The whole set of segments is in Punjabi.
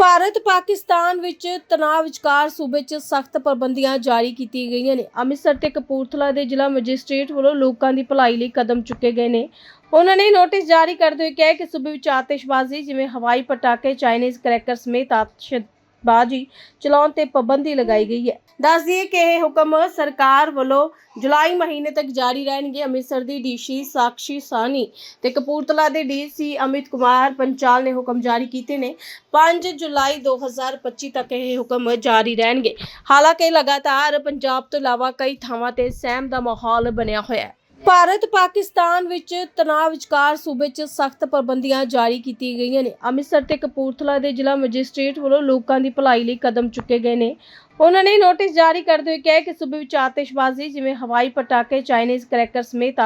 ਭਾਰਤ ਪਾਕਿਸਤਾਨ ਵਿੱਚ ਤਣਾਅ ਵਿਚਕਾਰ ਸੂਬੇ 'ਚ ਸਖਤ ਪਾਬੰਦੀਆਂ ਜਾਰੀ ਕੀਤੀਆਂ ਗਈਆਂ ਨੇ। ਅੰਮ੍ਰਿਤਸਰ ਤੇ ਕਪੂਰਥਲਾ ਦੇ ਜ਼ਿਲ੍ਹਾ ਮੈਜਿਸਟ੍ਰੇਟ ਵੱਲੋਂ ਲੋਕਾਂ ਦੀ ਭਲਾਈ ਲਈ ਕਦਮ ਚੁੱਕੇ ਗਏ ਨੇ। ਉਹਨਾਂ ਨੇ ਨੋਟਿਸ ਜਾਰੀ ਕਰਦੇ ਹੋਏ ਕਿਹਾ ਕਿ ਸੂਬੇ ਵਿੱਚ ਆਤਿਸ਼ਬਾਜ਼ੀ, ਜਿਵੇਂ ਹਵਾਈ ਪਟਾਕੇ, ਚਾਈਨੀਜ਼ ਕਰੈਕਰ ਸਮੇਤ ਬਾਜ਼ੀ ਚਲਾਉਣ ਤੇ ਪਾਬੰਦੀ ਲਗਾਈ ਗਈ ਹੈ। ਦੱਸ ਦਈਏ ਕਿ ਇਹ ਹੁਕਮ ਸਰਕਾਰ ਵੱਲੋਂ ਜੁਲਾਈ ਮਹੀਨੇ ਤੱਕ ਜਾਰੀ ਰਹਿਣਗੇ। ਅੰਮ੍ਰਿਤਸਰ ਦੀ ਡੀਸੀ ਸਾਕਸ਼ੀ ਸਾਨੀ ਤੇ ਕਪੂਰਥਲਾ ਦੇ ਡੀਸੀ ਅਮਿਤ ਕੁਮਾਰ ਪੰਚਾਲ ਨੇ ਹੁਕਮ ਜਾਰੀ ਕੀਤੇ ਨੇ। 5 ਜੁਲਾਈ 2025 ਤੱਕ ਇਹ ਹੁਕਮ ਜਾਰੀ ਰਹਿਣਗੇ। ਹਾਲਾਂਕਿ ਲਗਾਤਾਰ ਪੰਜਾਬ ਤੋਂ ਇਲਾਵਾ ਕਈ ਥਾਵਾਂ ਤੇ ਸਹਿਮ ਦਾ ਮਾਹੌਲ ਬਣਿਆ ਹੋਇਆ ਹੈ। ਭਾਰਤ ਪਾਕਿਸਤਾਨ ਵਿੱਚ ਤਣਾਅ ਵਿਚਕਾਰ ਸੂਬੇ 'ਚ ਸਖਤ ਪਾਬੰਦੀਆਂ ਜਾਰੀ ਕੀਤੀਆਂ ਗਈਆਂ ਨੇ। ਅੰਮ੍ਰਿਤਸਰ ਤੇ ਕਪੂਰਥਲਾ ਦੇ ਜ਼ਿਲ੍ਹਾ ਮੈਜਿਸਟ੍ਰੇਟ ਵੱਲੋਂ ਲੋਕਾਂ ਦੀ ਭਲਾਈ ਲਈ ਕਦਮ ਚੁੱਕੇ ਗਏ ਨੇ। ਉਹਨਾਂ ਨੇ ਨੋਟਿਸ ਜਾਰੀ ਕਰਦੇ ਹੋਏ ਕਿਹਾ ਕਿ ਸੂਬੇ ਵਿੱਚ ਆਤਿਸ਼ਬਾਜ਼ੀ ਜਿਵੇਂ ਹਵਾਈ ਪਟਾਕੇ ਚਾਈਨੀਜ਼ ਕਰੈਕਰ ਸਮੇਤ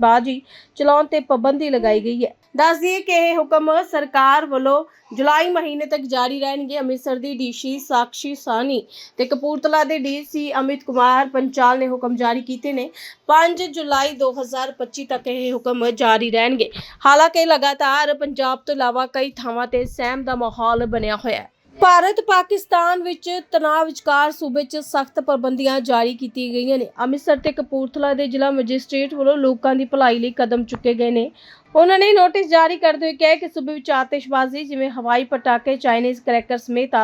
ਬਾਜ਼ੀ ਚਲਾਉਣ ਤੇ ਪਾਬੰਦੀ ਲਗਾਈ ਗਈ ਹੈ। ਦੱਸ ਦਈਏ ਕਿ ਇਹ ਹੁਕਮ ਸਰਕਾਰ ਵੱਲੋਂ ਜੁਲਾਈ ਮਹੀਨੇ ਤੱਕ ਜਾਰੀ ਰਹਿਣਗੇ। ਅੰਮ੍ਰਿਤਸਰ ਦੀ ਡੀਸੀ ਸਾਕਸ਼ੀ ਸਾਨੀ ਤੇ ਕਪੂਰਥਲਾ ਦੇ ਡੀਸੀ ਅਮਿਤ ਕੁਮਾਰ ਪੰਚਾਲ ਨੇ ਹੁਕਮ ਜਾਰੀ ਕੀਤੇ ਨੇ। 5 ਜੁਲਾਈ 2025 ਤੱਕ ਇਹ ਹੁਕਮ ਜਾਰੀ ਰਹਿਣਗੇ। ਹਾਲਾਂਕਿ ਲਗਾਤਾਰ ਪੰਜਾਬ ਤੋਂ ਇਲਾਵਾ ਕਈ ਥਾਵਾਂ ਤੇ ਸਹਿਮ ਦਾ ਮਾਹੌਲ ਬਣਿਆ ਹੋਇਆ ਹੈ। ਭਾਰਤ ਪਾਕਿਸਤਾਨ ਵਿੱਚ ਤਣਾਅ ਵਿਚਕਾਰ ਸੂਬੇ 'ਚ ਸਖਤ ਪਾਬੰਦੀਆਂ ਜਾਰੀ ਕੀਤੀਆਂ ਗਈਆਂ ਨੇ। ਅੰਮ੍ਰਿਤਸਰ ਤੇ ਕਪੂਰਥਲਾ ਦੇ ਜ਼ਿਲ੍ਹਾ ਮੈਜਿਸਟ੍ਰੇਟ ਵੱਲੋਂ ਲੋਕਾਂ ਦੀ ਭਲਾਈ ਲਈ ਕਦਮ ਚੁੱਕੇ ਗਏ ਨੇ। ਉਹਨਾਂ ਨੇ ਨੋਟਿਸ ਜਾਰੀ ਕਰਦੇ ਹੋਏ ਕਿਹਾ ਕਿ ਸੂਬੇ ਵਿੱਚ ਆਤਿਸ਼ਬਾਜ਼ੀ ਜਿਵੇਂ ਹਵਾਈ ਪਟਾਕੇ ਚਾਈਨੀਜ਼ ਕਰੈਕਰ ਸਮੇਤ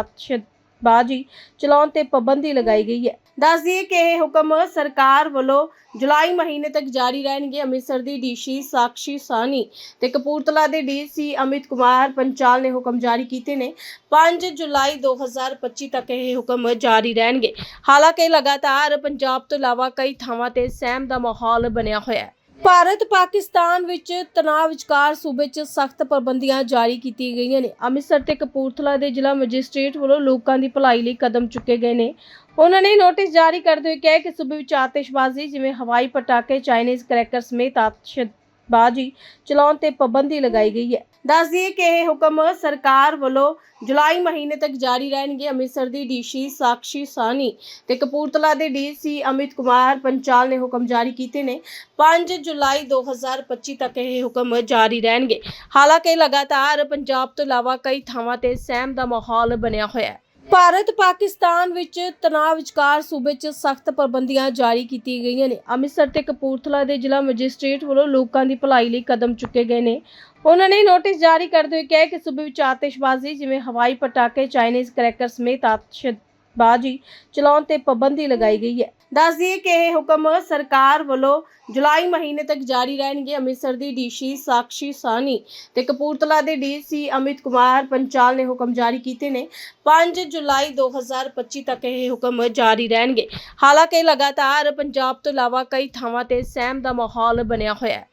ਆਤਿਸ਼ਬਾਜ਼ੀ ਚਲਾਉਣ ਤੇ ਪਾਬੰਦੀ ਲਗਾਈ ਗਈ ਹੈ। ਦੱਸ ਦਈਏ ਕਿ ਇਹ ਹੁਕਮ ਸਰਕਾਰ ਵੱਲੋਂ ਜੁਲਾਈ ਮਹੀਨੇ ਤੱਕ ਜਾਰੀ ਰਹਿਣਗੇ। ਅੰਮ੍ਰਿਤਸਰ ਦੀ ਡੀਸੀ ਸਾਕਸ਼ੀ ਸਾਨੀ ਤੇ ਕਪੂਰਥਲਾ ਦੇ ਡੀਸੀ ਅਮਿਤ ਕੁਮਾਰ ਪੰਚਾਲ ਨੇ ਹੁਕਮ ਜਾਰੀ ਕੀਤੇ ਨੇ। 5 ਜੁਲਾਈ 2025 ਤੱਕ ਇਹ ਹੁਕਮ ਜਾਰੀ ਰਹਿਣਗੇ। ਹਾਲਾਂਕਿ ਲਗਾਤਾਰ ਪੰਜਾਬ ਤੋਂ ਇਲਾਵਾ ਕਈ ਥਾਵਾਂ ਤੇ ਸਹਿਮ ਦਾ ਮਾਹੌਲ ਬਣਿਆ ਹੋਇਆ ਹੈ। ਭਾਰਤ ਪਾਕਿਸਤਾਨ ਵਿੱਚ ਤਣਾਅ ਵਿਚਕਾਰ ਸੂਬੇ 'ਚ ਸਖਤ ਪਾਬੰਦੀਆਂ ਜਾਰੀ ਕੀਤੀਆਂ ਗਈਆਂ ਨੇ। ਅੰਮ੍ਰਿਤਸਰ ਤੇ ਕਪੂਰਥਲਾ ਦੇ ਜ਼ਿਲ੍ਹਾ ਮੈਜਿਸਟ੍ਰੇਟ ਵੱਲੋਂ ਲੋਕਾਂ ਦੀ ਭਲਾਈ ਲਈ ਕਦਮ ਚੁੱਕੇ ਗਏ ਨੇ। ਉਹਨਾਂ ਨੇ ਨੋਟਿਸ ਜਾਰੀ ਕਰਦੇ ਹੋਏ ਕਿਹਾ ਕਿ ਸੂਬੇ ਵਿੱਚ ਆਤਿਸ਼ਬਾਜ਼ੀ, ਜਿਵੇਂ ਹਵਾਈ ਪਟਾਕੇ, ਚਾਈਨੀਜ਼ ਕਰੈਕਰ ਸਮੇਤ ਆਤਿਸ਼ ਬਾਜ਼ੀ ਚਲਾਉਣ ਤੇ ਪਾਬੰਦੀ ਲਗਾਈ ਗਈ ਹੈ। ਦੱਸ ਦਈਏ ਕਿ ਇਹ ਹੁਕਮ ਸਰਕਾਰ ਵੱਲੋਂ ਜੁਲਾਈ ਮਹੀਨੇ ਤੱਕ ਜਾਰੀ ਰਹਿਣਗੇ। ਅੰਮ੍ਰਿਤਸਰ ਦੀ ਡੀਸੀ ਸਾਕਸ਼ੀ ਸਾਨੀ ਤੇ ਕਪੂਰਥਲਾ ਦੇ ਡੀਸੀ ਅਮਿਤ ਕੁਮਾਰ ਪੰਚਾਲ ਨੇ ਹੁਕਮ ਜਾਰੀ ਕੀਤੇ ਨੇ। 5 ਜੁਲਾਈ 2025 ਤੱਕ ਇਹ ਹੁਕਮ ਜਾਰੀ ਰਹਿਣਗੇ। ਹਾਲਾਂਕਿ ਲਗਾਤਾਰ ਪੰਜਾਬ ਤੋਂ ਇਲਾਵਾ ਕਈ ਥਾਵਾਂ ਤੇ ਸਹਿਮ ਦਾ ਮਾਹੌਲ ਬਣਿਆ ਹੋਇਆ ਹੈ। ਭਾਰਤ ਪਾਕਿਸਤਾਨ ਵਿੱਚ ਤਣਾਅ ਵਿਚਕਾਰ ਸੂਬੇ 'ਚ ਸਖਤ ਪਾਬੰਦੀਆਂ ਜਾਰੀ ਕੀਤੀਆਂ ਗਈਆਂ ਨੇ। ਅੰਮ੍ਰਿਤਸਰ ਤੇ ਕਪੂਰਥਲਾ ਦੇ ਜ਼ਿਲ੍ਹਾ ਮੈਜਿਸਟ੍ਰੇਟ ਵੱਲੋਂ ਲੋਕਾਂ ਦੀ ਭਲਾਈ ਲਈ ਕਦਮ ਚੁੱਕੇ ਗਏ ਨੇ। ਉਹਨਾਂ ਨੇ ਨੋਟਿਸ ਜਾਰੀ ਕਰਦੇ ਹੋਏ ਕਿਹਾ ਕਿ ਸੂਬੇ ਵਿੱਚ ਆਤਿਸ਼ਬਾਜ਼ੀ ਜਿਵੇਂ ਹਵਾਈ ਪਟਾਕੇ ਚਾਈਨੀਜ਼ ਕਰੈਕਰ ਸਮੇਤ ਬਾਜ਼ੀ ਚਲਾਉਣ ਤੇ ਪਾਬੰਦੀ ਲਗਾਈ ਗਈ ਹੈ। ਦੱਸ ਦਈਏ ਕਿ ਇਹ ਹੁਕਮ ਸਰਕਾਰ ਵੱਲੋਂ ਜੁਲਾਈ ਮਹੀਨੇ ਤੱਕ ਜਾਰੀ ਰਹਿਣਗੇ। ਅੰਮ੍ਰਿਤਸਰ ਦੀ ਡੀਸੀ ਸਾਕਸ਼ੀ ਸਾਨੀ ਤੇ ਕਪੂਰਥਲਾ ਦੇ ਡੀਸੀ ਅਮਿਤ ਕੁਮਾਰ ਪੰਚਾਲ ਨੇ ਹੁਕਮ ਜਾਰੀ ਕੀਤੇ ਨੇ। 5 ਜੁਲਾਈ 2025 ਤੱਕ ਇਹ ਹੁਕਮ ਜਾਰੀ ਰਹਿਣਗੇ। ਹਾਲਾਂਕਿ ਲਗਾਤਾਰ ਪੰਜਾਬ ਤੋਂ ਇਲਾਵਾ ਕਈ ਥਾਵਾਂ ਤੇ ਸਹਿਮ ਦਾ ਮਾਹੌਲ ਬਣਿਆ ਹੋਇਆ ਹੈ।